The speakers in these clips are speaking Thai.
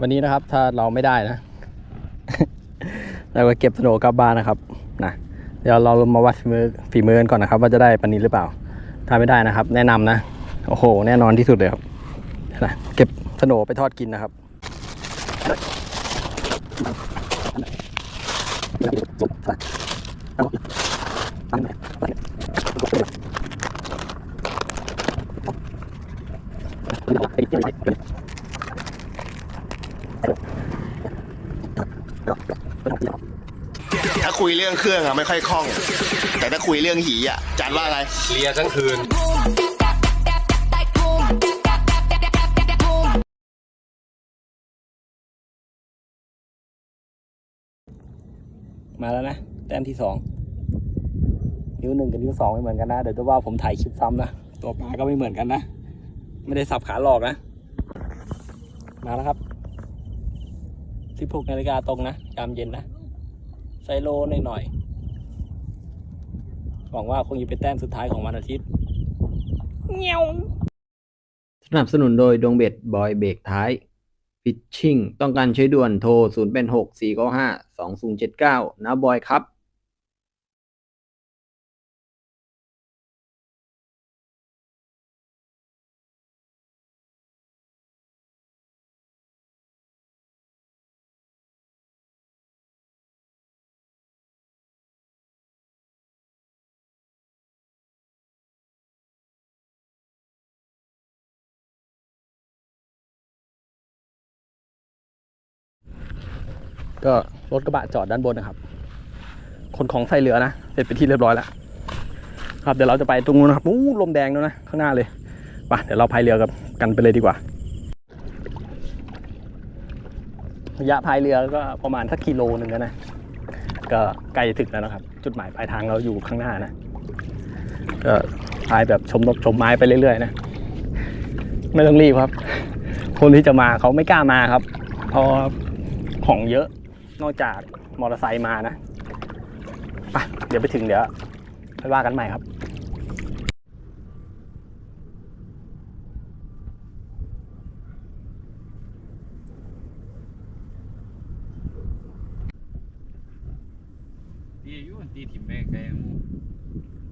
วันนี้นะครับ ถ้าเราไม่ได้นะเราก็เก็บสโนกลับบ้านนะครับนะเดี๋ยวเรามาวัดฝีมือฝีมือกันก่อนนะครับ ว่าจะได้ปานนี้หรือเปล่า ถ้าไม่ได้นะครับ แนะนำนะโอ้โห แน่นอนที่สุดเลยครับนะเก็บสโนไปทอดกินนะครับถ้า คุยเรื่องเครื่องอะไม่ค่อยคล่อง แต่ถ้าคุยเรื่องหีอะจันว่าไงเลียทั้งคืน มาแล้วนะ แต้มที่สองนิ้วหนึ่งกับนิ้วสองไม่เหมือนกันนะ เดี๋ยวจะว่าผมถ่ายคลิปซ้ำนะ ตัวปลาก็ไม่เหมือนกันนะ ไม่ได้สับขาหลอกนะ มาแล้วครับสิบหกนาฬิกาตรงนะยามเย็นนะ ไซโลหน่อยๆหวังว่าคงจะเป็นแต้มสุดท้ายของวันอาทิตย์เงี้ยวสนับสนุนโดยดวงเบ็ดบอยเบรกท้ายฟิชชิ่งต้องการใช้ด่วนโทร0เป็น6 4 9 5 2 0 7 9นะบอยครับ ก็รถกระบะจอดด้านบนนะครับ คนของใส่เรือนะ เสร็จไปที่เรียบร้อยแล้ว ครับเดี๋ยวเราจะไปตรงนู้นนะครับอู้ลมแดงแล้วนะ ข้างหน้าเลยไปเดี๋ยวเราพายเรือกับกันไปเลยดีกว่าระยะพายเรือก็ประมาณสักกิโลหนึ่งนะ ก็ใกล้ถึงแล้วนะครับ จุดหมายปลายทางเราอยู่ข้างหน้านะ ก็พายแบบชมนกชมไม้ไปเรื่อยๆนะ ไม่ต้องรีบครับ คนที่จะมาเขาไม่กล้ามาครับ เพราะของเยอะ นอกจากมอเตอร์ไซค์มานะไปเดี๋ยวไปถึงเดี๋ยวไปว่ากันใหม่ครับดีอยู่ดีถิ่มแม่แกงม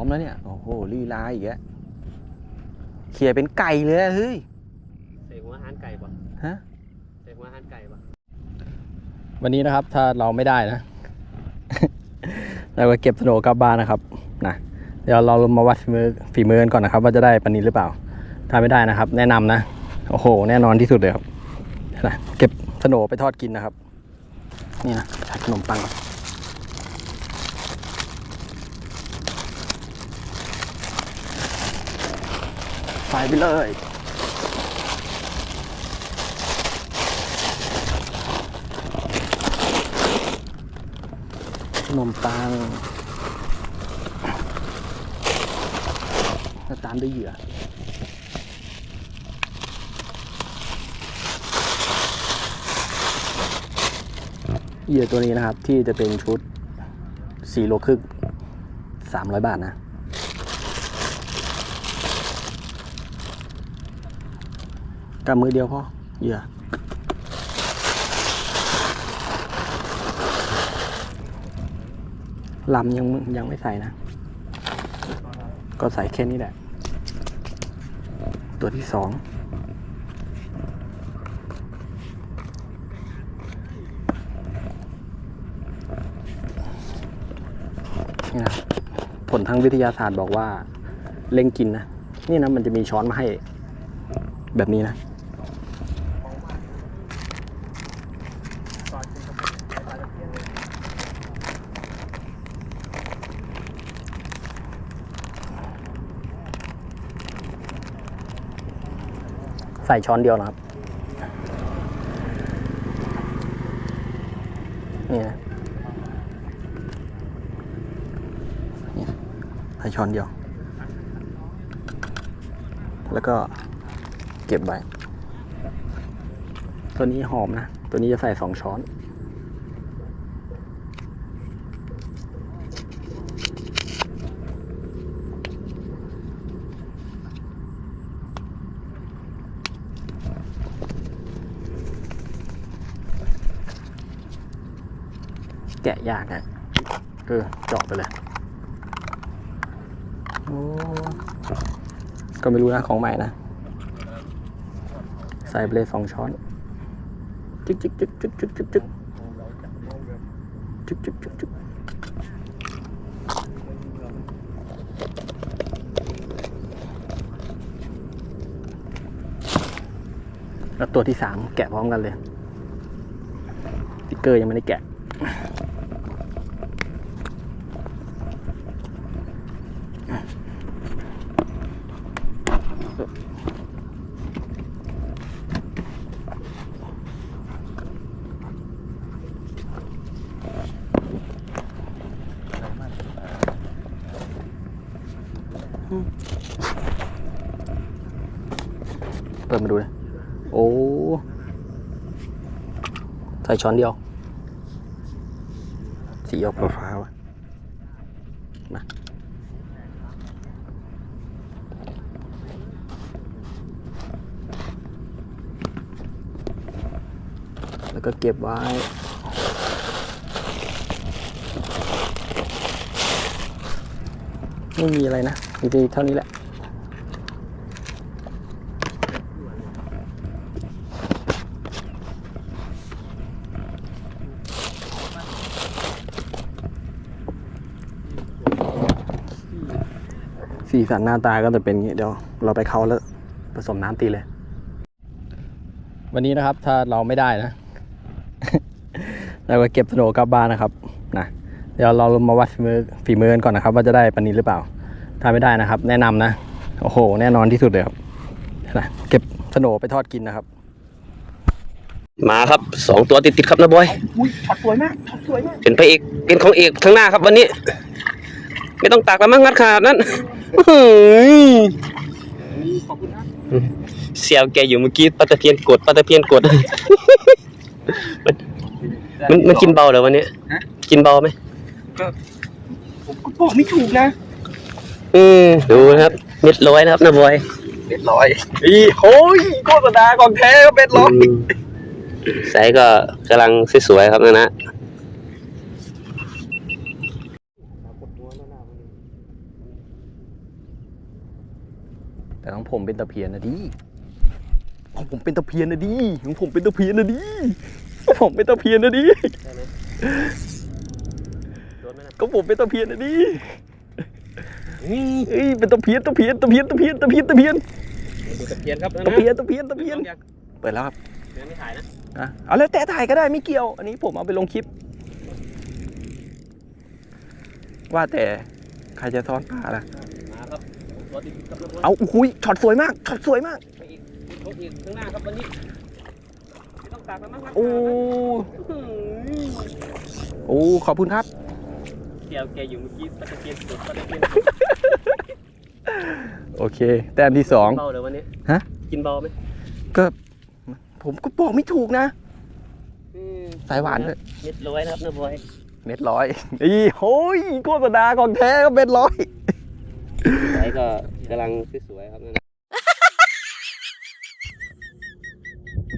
อมแล้วเนี่ย โอ้โหลีลาอีกแล้วเขี่ยเป็นไก่เลยอะเฮ้ยเสกหัวอาหารไก่ปะฮะ เสกหัวอาหารไก่ปะวันนี้นะครับ ถ้าเราไม่ได้นะ เราก็เก็บสโหนกลับบ้านนะครับนะเดี๋ยวเรามาวัดฝีมือฝีมือกันก่อนนะครับ ว่าจะได้ปานนี้หรือเปล่า ถ้าไม่ได้นะครับ แนะนำนะ โอ้โห แน่นอนที่สุดเลยครับนะเก็บสโหนไปทอดกินนะครับ นี่นะใช้ขนมปังก่อน ใส่ไปเลย ขนมปังแล้วตามด้วยเหยื่อเหยื่อตัวนี้นะครับที่จะเป็นชุดสี่โลครึ่งสามร้อยบาทนะ กำมือเดียวพอเหยื่อลำยังยังไม่ใส่นะ ก็ใส่แค่นี้แหละ ตัวที่สองนี่นะผลทางวิทยาศาสตร์บอกว่าเล่งกินนะ นี่นะมันจะมีช้อนมาให้แบบนี้นะ ใส่ช้อนเดียวนะครับ นี่นะใส่ช้อนเดียว แล้วก็เก็บไว้ ตัวนี้หอมนะ ตัวนี้จะใส่สองช้อน แกะยากอะเออเจาะไปเลยโอ้ก็ไม่รู้นะของใหม่นะ ใส่ไปเลยสองช้อน จึ๊กจึ๊กจึ๊กจึ๊กจึ๊กจึ๊กจึ๊กจึ๊กจึ๊กจึ๊กจึ๊กแล้วตัวที่สามแกะพร้อมกันเลยสติ๊กเกอร์ยังไม่ได้แกะ เปิดมาดูเลย โอ้ ใส่ ช้อนเดียว สีออกฟ้าๆวะมาแล้วก็เก็บไว้ไม่มีอะไรนะมีแต่เท่านี้แหละ สีสันหน้าตาก็จะเป็นอย่างนี้เดี๋ยวเราไปเขาแล้วผสมน้ำตีเลย วันนี้นะครับถ้าเราไม่ได้นะเราก็เก็บสโนว์กลับบ้านนะครับนะเดี๋ยวเรามาวัดฝีมือฝีมือกันก่อนนะครับ ว่าจะได้ปันนี้หรือเปล่า ถ้าไม่ได้นะครับ แนะนำนะโอ้โห แน่นอนที่สุดเลยครับนะเก็บสโนว์ไปทอดกินนะครับ มาครับสองตัวติดติดๆครับนะบอยอุ้ยช็อตสวยมากช็อตสวยมากเป็นพระเอกเป็นของเอกข้างหน้าครับวันนี้ ไม่ต้องตักแล้วมั้งงัดขนาดนั้น อื้อหือเสียวแกอยู่เมื่อกี้ปลาตะเพียนกดปลาตะเพียนกด มันมันมันกินเบาเหรอวันนี้กินเบาไหมผมก็บอกไม่ถูกนะอืมดูนะครับเม็ดร้อยนะครับนะบอยเป็ดร้อยอีโอ้ยโฆษณาของแท้ก็เป็ดร้อยอืมสายก็กำลังสวยๆครับนะนะ ของผมเป็นตะเพียนนะดิของผมเป็นตะเพียนนะดิของผมเป็นตะเพียนนะดิของผมเป็นตะเพียนนะดิโดนไหมนะก็ผมเป็นตะเพียนนะดิเอ้ยเป็นตะเพียนตะเพียนตะเพียนตะเพียนตะเพียนตะเพียนดูตะเพียนครับนะตะนะเพียนตะเพียนตะเพียนเปิดแล้วครับเดี๋ยวไม่ถ่ายนะอะเอาแล้วแต่ถ่ายก็ได้ไม่เกี่ยว อันนี้ผมเอาไปลงคลิป ว่าแต่ใครจะซ้อนปลาล่ะ เอาอุ้ยช็อตสวยมากช็อตสวยมากพระเอกของเอกข้างหน้าครับวันนี้ไม่ต้องตักแล้วมั้งงัดขโอ้นาดนั้นโอ้ขอบคุณครับเสียวแกอยู่เมื่อกี้ปลาตะเพียนกดปลาตะเพียนโอเค แต้มที่สองเบาเลยวันนี้ฮะกินเบาไหมก็ผมก็บอกไม่ถูกนะสายหวานด้วยเม็ดร้อยนะครับนะบอยเม็ดร้อยอีโอ้ยโฆษณาของแท้ก็เม็ดร้อย ก็กำลังสวยๆครับนั่นนะ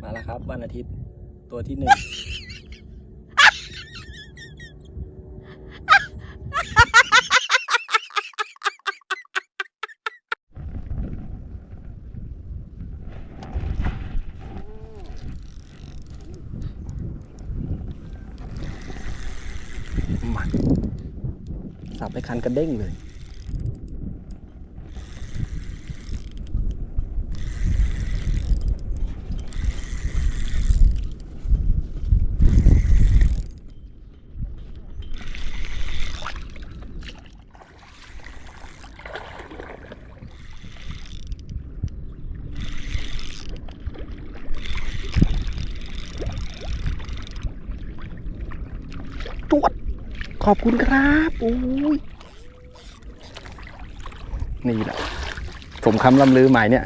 มาแล้วครับ วันอาทิตย์ตัวที่หนึ่งมาสับไปคันกระเด้งเลย ขอบคุณครับโอ้ยนี่แหละสมคำลำลือใหม่เนี่ย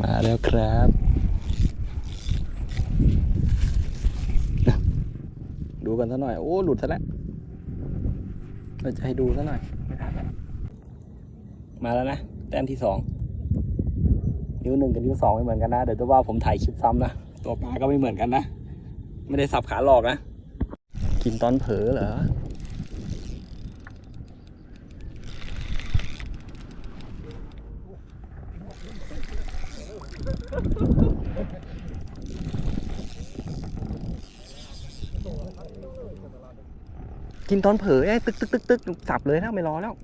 มาแล้วครับดูกันซะหน่อย โอ้ หลุดซะแล้วเราจะให้ดูซะหน่อยไม่ทันแล้วมาแล้วนะ แต้มที่สอง นิ้วหนึ่งกับนิ้วสองไม่เหมือนกันนะ เดี๋ยวจะว่าผมถ่ายคลิปซ้ำนะ ตัวปลาก็ไม่เหมือนกันนะ ไม่ได้สับขาหลอกนะ กินตอนเผลอเหรอกินตอนเผลอไอ้ตึกตึกตึกตึกสับเลยนะไม่รอแล้ว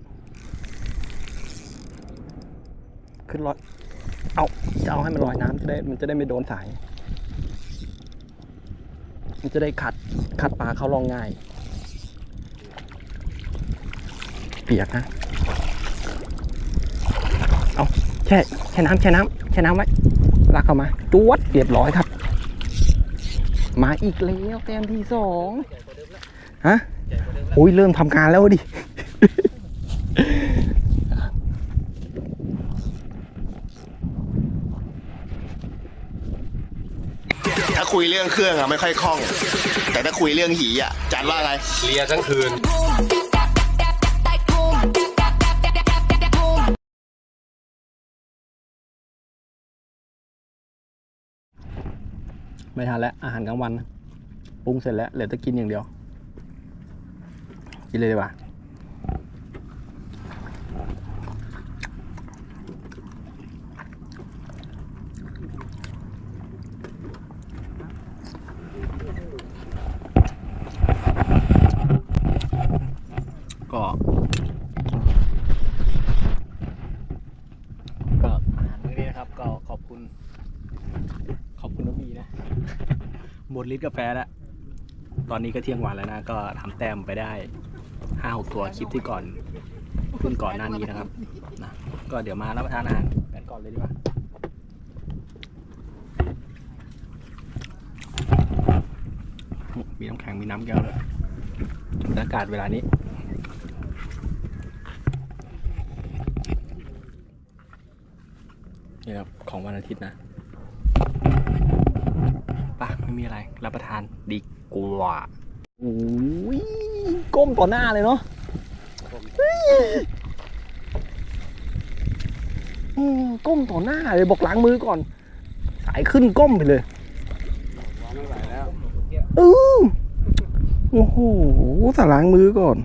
ขึ้นรอย เอาจะเอาให้มันลอยน้ำจะได้มันจะได้ไม่โดนสาย มันจะได้ขัดขัดปลาเขาลองง่าย เปียกนะ เอาแช่แช่น้ำแช่น้ำแช่น้ำไว้ลากเข้ามาจวดเรียบร้อยครับ มาอีกแล้วแต้มที่สองฮะอุ้ยเริ่มทำการแล้วดิ ถ้าคุยเรื่องเครื่องอะไม่ค่อยคล่อง แต่ถ้าคุยเรื่องหีอะจันว่าอะไรเลียทั้งคืน ไม่ทันแล้ว อาหารกลางวันนะปรุงเสร็จแล้วเหลือแต่กินอย่างเดียว กินเลยดีกว่าก็ ก็อาหารมื้อนี้นะครับ ก็ขอบคุณ ขอบคุณน้องบีนะ หม ดลิตรกาแฟแล้ว ตอนนี้ก็เที่ยงวันแล้วนะ ก็ทำแต้มไปได้ห้าหกตัวคลิปที่ก่อนขึ้นก่อนหน้านี้นะครับนะก็เดี๋ยวมารับประทานอาหารกันก่อนเลยดีกว่ามีน้ำแข็งมีน้ำแก้วด้วยบรรยากาศเวลานี้นี่ครับของวันอาทิตย์นะ ปะไม่มีอะไรรับประทานดีกว่าโอ้ยก้มต่อหน้าเลยเนาะเฮ้ยอืมก้มต่อหน้าเลยบอกล้างมือก่อน สายขึ้นก้มไปเลยเออโอ้โหสายล้างมือก่อน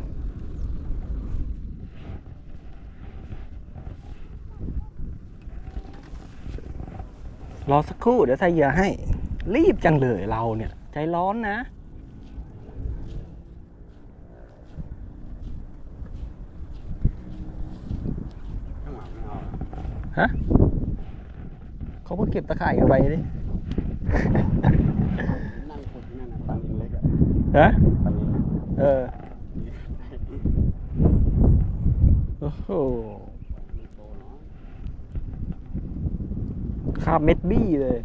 รอสักครู่เดี๋ยวใส่เหยื่อให้ รีบจังเลยเราเนี่ย ใจร้อนนะ ฮะเขาเพิ่งเก็บตะข่ายกันไปดินั่งขุดนั่นน่ะปลานินเล็กอะฮะปลานินเออ โอ้โหคาบเม็ดบี้เลย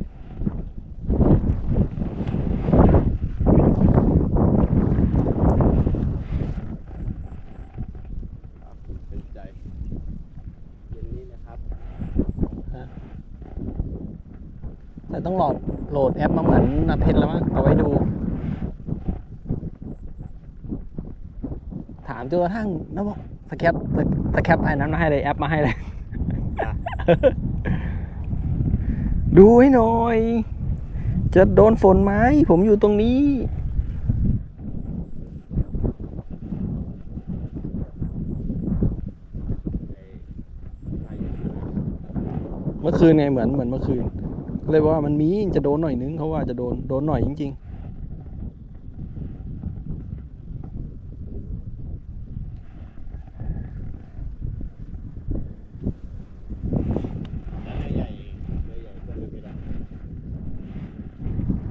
เป็นใจ เย็นนี้นะครับ แต่ต้องโหลดโหลดแอปมาเหมือนนาเพชรแล้วมั้งเอาไว้ดู ถามจนกระทั่งนะบอกสแคปสแคปไอ้นั้นมาให้เลยแอปมาให้เลย ดูให้หน่อย จะโดนฝนไหมผมอยู่ตรงนี้เมื่อคืนไงเหมือนเหมือนเมื่อคืน เลยว่ามันมีจะโดนหน่อยนึงเขาว่าจะโดนโดนหน่อยจริง ๆ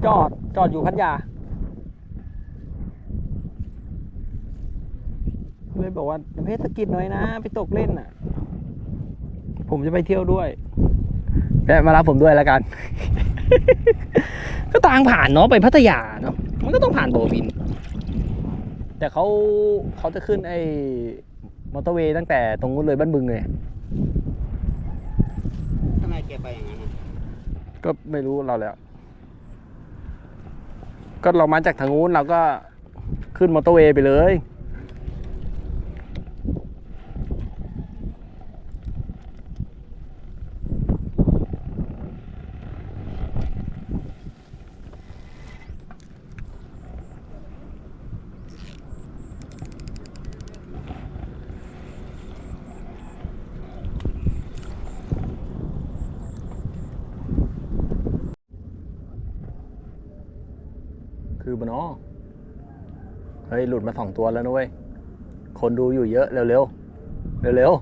จอด จอดอยู่พัทยา เลยบอกว่าเพชรสกิดหน่อยนะ ไปตกเล่นน่ะ ผมจะไปเที่ยวด้วย แวะมารับผมด้วยแล้วกัน ก็ต่างผ่านเนาะไปพัทยาเนาะมันก็ต้องผ่านโบวิน แต่เขาเขาจะขึ้นไอ้มอเตอร์เวย์ตั้งแต่ตรงนู้นเลยบ้านบึงเลยทำไมแกไปอย่างนั้นอะก็ไม่รู้เราแล้ว ก็เรามาจากทางนู้นเราก็ขึ้นมอเตอร์เวย์ไปเลย คือมันอ๋อเฮ้ย หลุดมาสองตัวแล้วนะเว้ย คนดูอยู่เยอะ เร็วๆ เร็วๆ เร็ว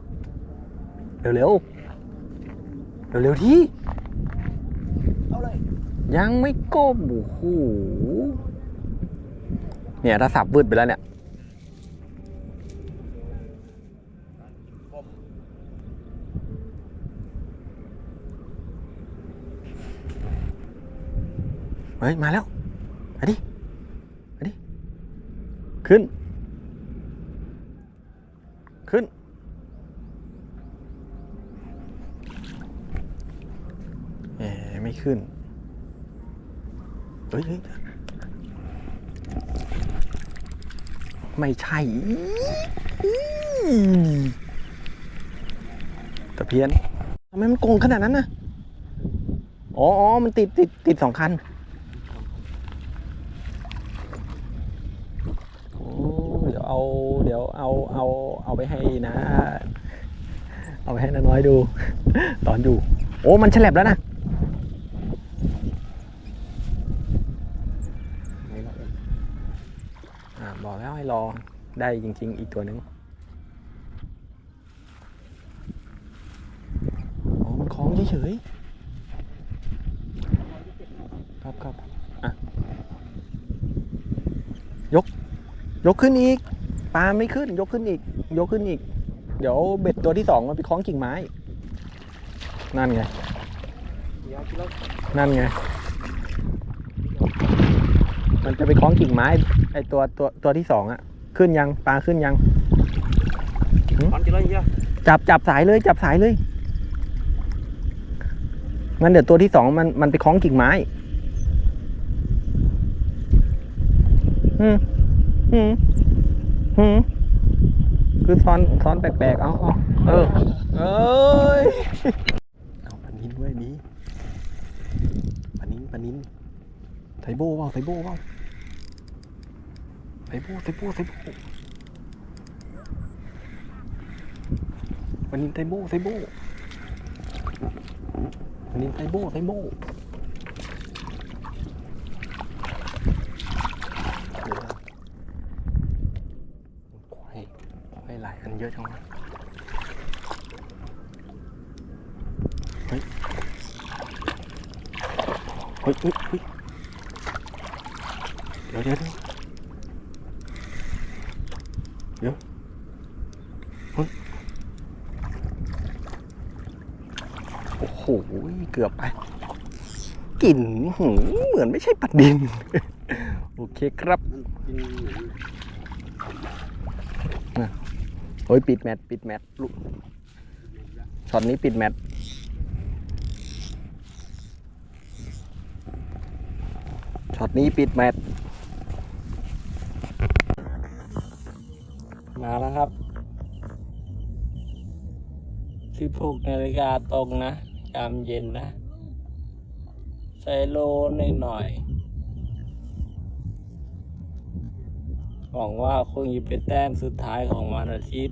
ๆ เร็วๆ เร็วๆ ที่ เอาเลย ยังไม่ก้มโอ้โหเนี่ย ถ้าสับวืดไปแล้วเนี่ย เฮ้ย มาแล้วมาดิ ขึ้น ขึ้น เอ๊ะไม่ขึ้น เฮ้ยไม่ใช่ตะเพียนทำไมมันโกงขนาดนั้นนะอ๋อ มันติดติดติดสองคัน โอ้เดี๋ยวเอา เดี๋ยวเอา เอา เอาไปให้นะ เอาไปให้น้าน้อยดู ตอนอยู่ โอ้มันฉลับแล้วนะบอกแล้วให้รอได้จริง ๆ อีกตัวหนึ่งอ๋อมันคล้องเฉยๆครับครับอะ ยก ยกขึ้นอีก ปลาไม่ขึ้นยกขึ้นอีก ยกขึ้นอีก เดี๋ยวเบ็ดตัวที่สองมันไปคล้องกิ่งไม้ นั่นไง นั่นไง มันจะไปคล้องกิ่งไม้ไอตัวตัวตัวที่สองอะขึ้นยังปลาขึ้นยังจับจับสายเลย จับสายเลยมันเดี๋ยวตัวที่สองมันมันไปคล้องกิ่งไม้ อืมอืม อืมคือซ้อนซ้อนแปลกๆ เอาเอาเออ เอ้ย เอาปลานินไว้นี้ปลานินปลานินไทโบ้เปล่าไทโบ้เปล่าไทโบ้ไทโบ้ไทโบ้ปลานินไทโบ้ไทโบ้ปลานินไทโบ้ไทโบ้เดี๋ยวนะควายควายหลายอัน เยอะจังวะเฮ้ยเฮ้ยเฮ้ยเฮ้ยเดี๋ยวเดี๋ยวเดี๋ยวเดี๋ยวเฮ้ยโอ้โหเกือบไปกลิ่นหืมเหมือนไม่ใช่ปัดดิน โอเคครับ เหมือนโอ้ยปิดแมทปิดแมทลูกช็อตนี้ปิดแมทช็อตนี้ปิดแมทมาแล้วครับ16นาฬิกาตรงนะยามเย็นนะใส่โลนิดหน่อยหวังว่าคงจะเป็นแต้มสุดท้ายของวันอาทิตย์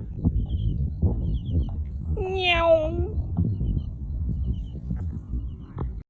Nhão.